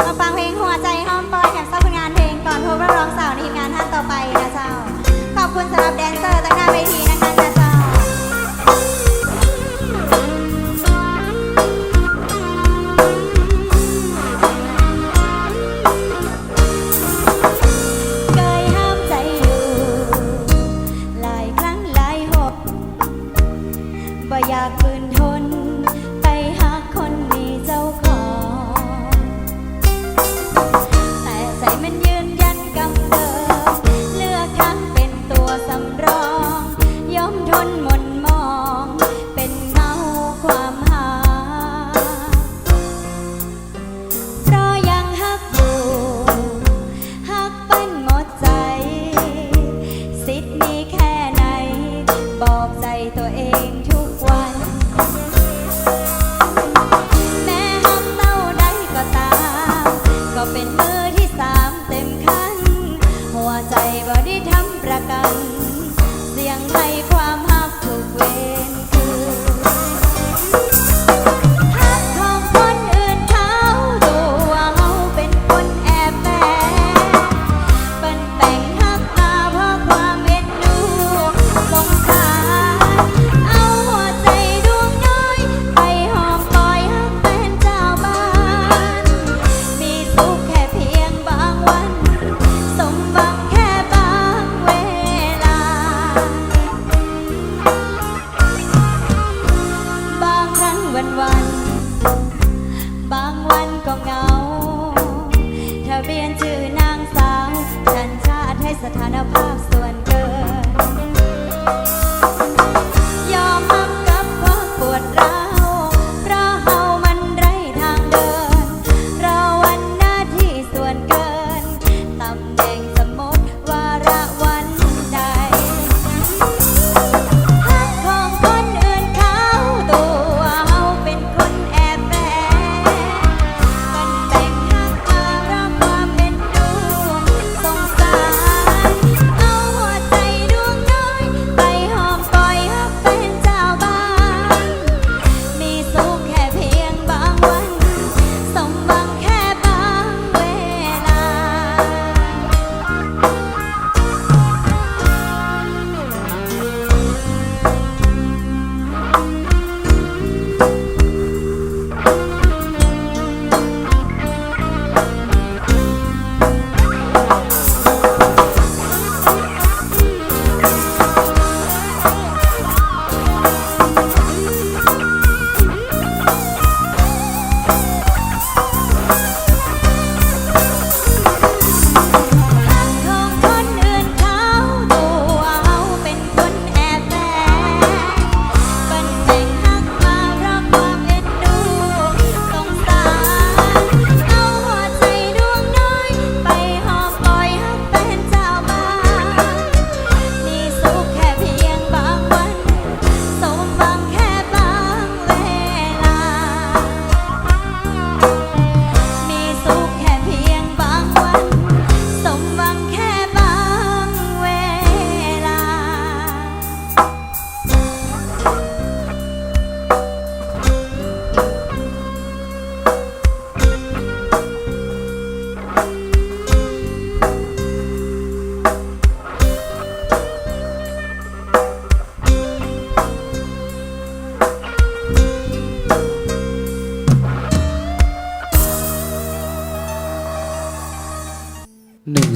มาฟังเพลงหัวใจห้อมปอยแขกเศร้าผลงานเพลงก่อนพบรับรองสาวในทีมงานท่านต่อไปนะเจ้า ขอบคุณสำหรับแดนเซอร์ตั้งหน้าเวทีนะคะ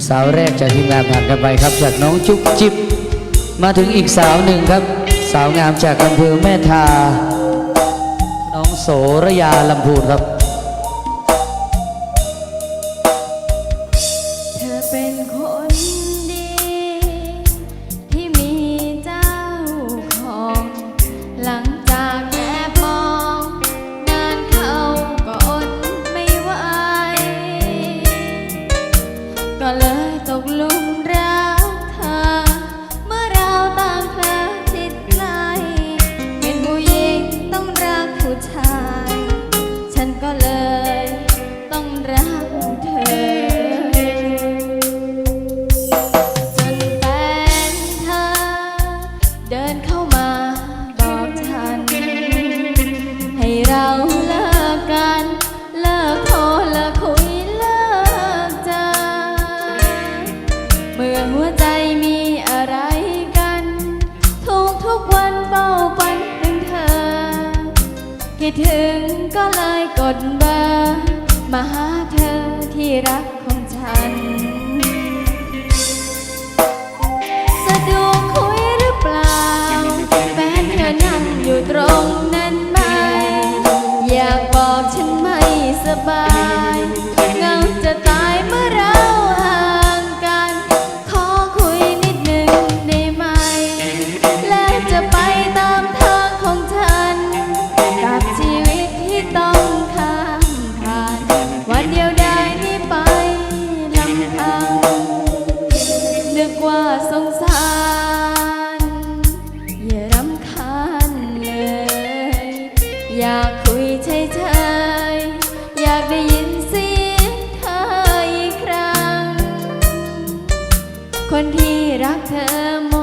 สาวแรกจากทีมงานผ่านกันไปครับ จากน้องจุ๊บจิ๊บมาถึงอีกสาวหนึ่งครับ สาวงามจากอำเภอแม่ทา น้องโสระยาลำพูนครับ คนที่รักเธอ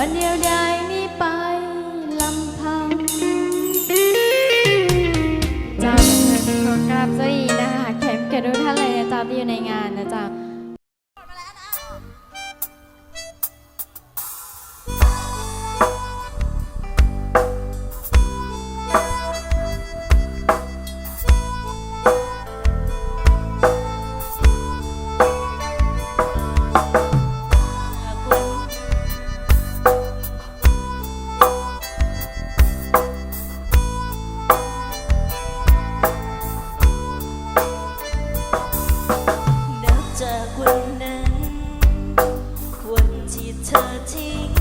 弯了。客厅。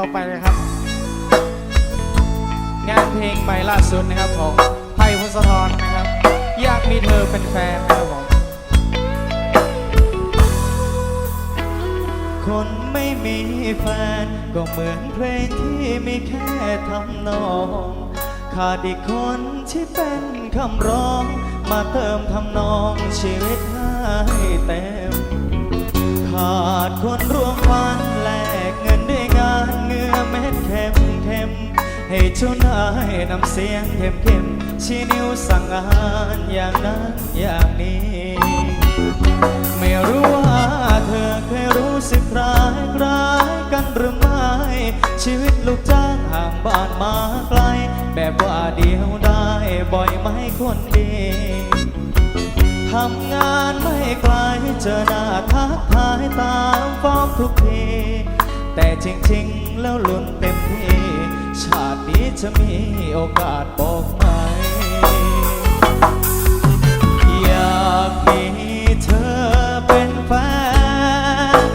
อะฟังเพลงต่อไปเลยครับ งานเพลงใหม่ล่าสุดนะครับของไผ่พงศธรนะครับ อยากมีเธอเป็นแฟนนะครับผมคนไม่มีแฟน ก็เหมือนเพลงที่มีแค่ทำนอง ขาดอีกคนที่เป็นคำร้อง มาเติมทำนองชีวิตให้เต็ม ขาดคนร่วม เจ้านายนำเสียงเข้มเข้มชี้นิ้วสั่งงานอย่างนั้นอย่างนี้ ไม่รู้ว่าเธอเคยรู้สึกร้ายร้ายกันหรือไม่ ชีวิตลูกจ้างห่างบ้านมาไกล แบบว่าเดียวได้บ่อยไหมคนดีทำงานไม่ไกลเจอหน้าทักทายตามฟ้องทุกที แต่จริงๆ แล้วลุ้นเต็มที่ ชาตินี้จะมีโอกาสบอกไหม อยากมีเธอเป็นแฟน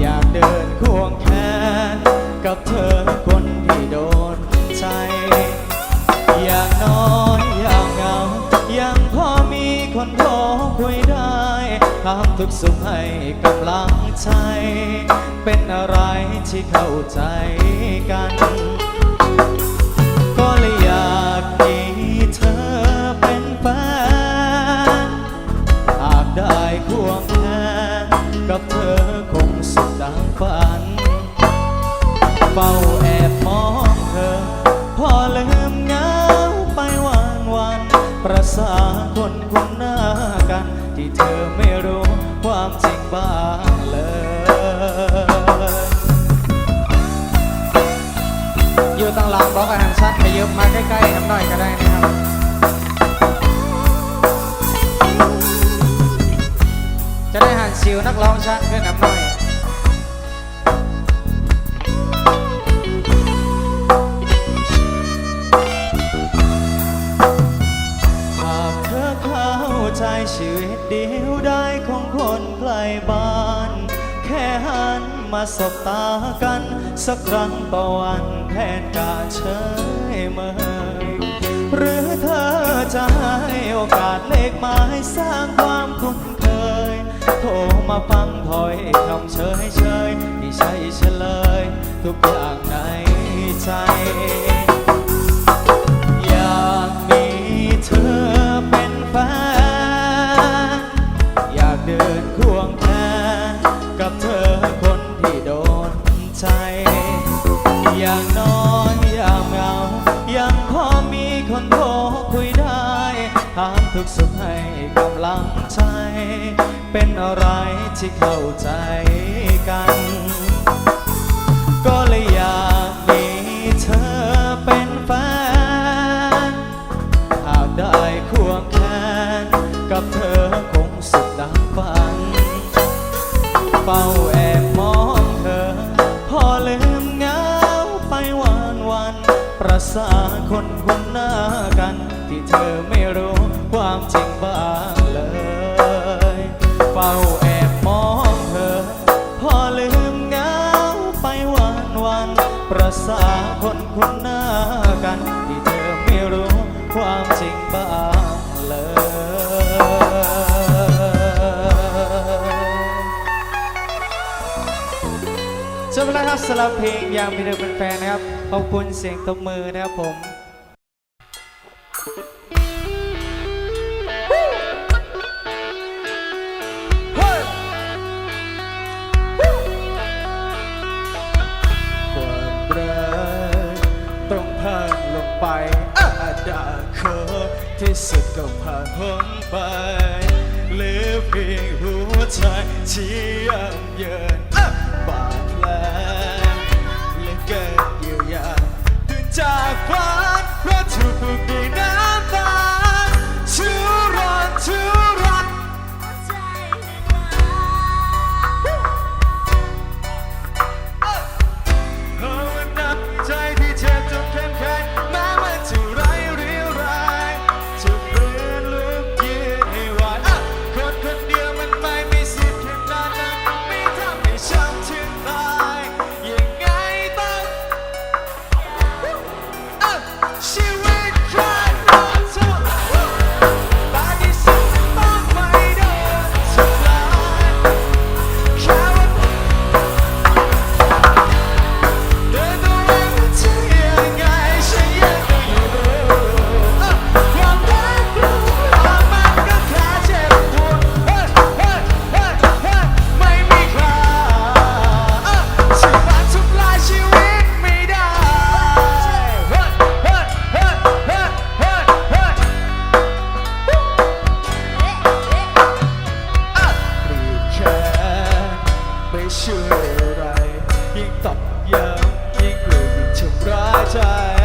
อยากเดินควงแขนกับเธอคนที่โดนใจ อยางน้อยอยางเหงา ยังพอมีคนโทรคุยได้ทำทุกสุขให้กำลังใจ เป็นอะไรที่เข้าใจกัน บมาใกล้ๆน้ำหน่อยก็ได้นะครับจะได้หันซิวนักร้องชัดขึ้นน้ำหน่อยหากเธอเข้าใจชีวิตเดียวได้ของคนไกลบ้าน แค่หันมาสบตากัน สักครั้งต่อวันแทนการเฉ ม หรือเธอจะให้โอกาสเลขไม้สร้างความคุ้นเคย โทรมาฟังถอยคำเชยเชยที่ใช่เฉลย ทุกอย่างในใจ ที่เข้าใจกัน ก็เลยอยากมีเธอเป็นแฟน หากได้ควงแขนกับเธอคงสุดดังฝัน เฝ้าแอบมองเธอ พอลืมเงาไปวันวัน ประสาคนคุ้นหน้ากัน ที่เธอไม่รู้ความจริงบ้าง ษาคนคุ้นหน้ากัน ที่เธอไม่รู้ความจริงบ้างเลยจบแล้วครับสำหรับเพลงยามมีเธอเป็นแฟนนะครับ ขอบคุณเสียงตบมือนะครับผม ไปอาดาคตที่สุดก็ผ่านพ้นไปเหลือเพียงหัวใจที่ย่ำเยินอะบาดแผลและเกินเยียวยาตื่นจากฝันเพราะถูกผูกด้น time.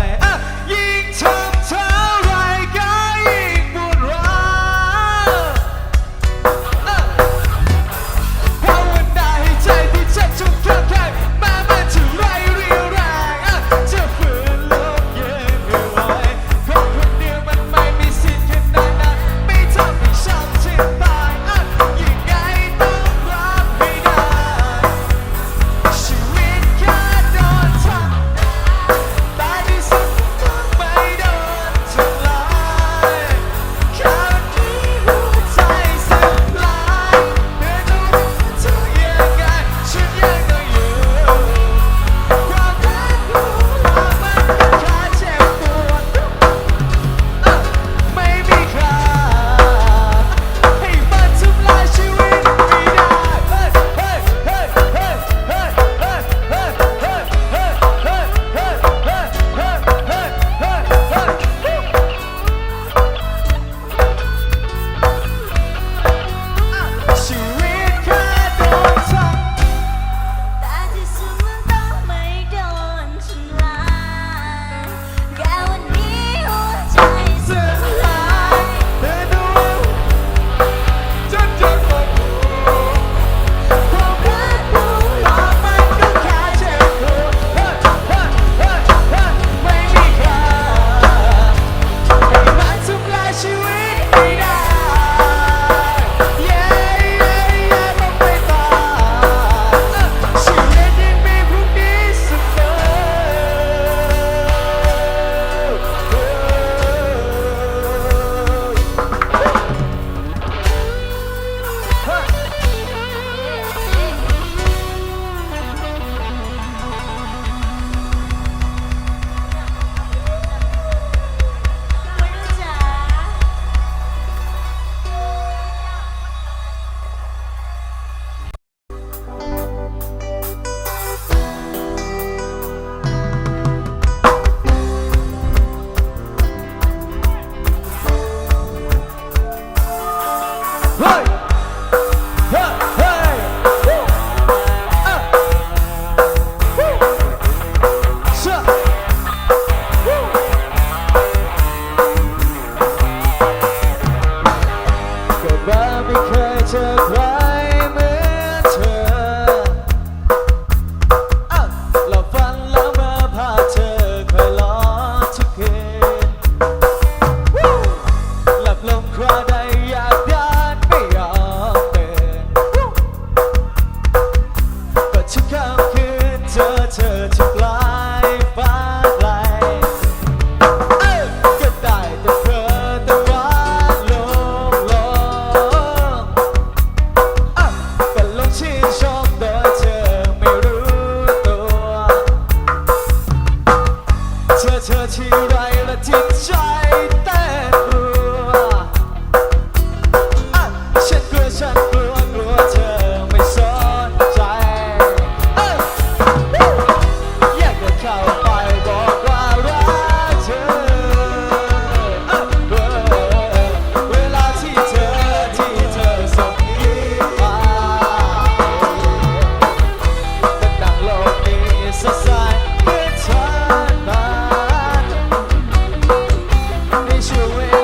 away.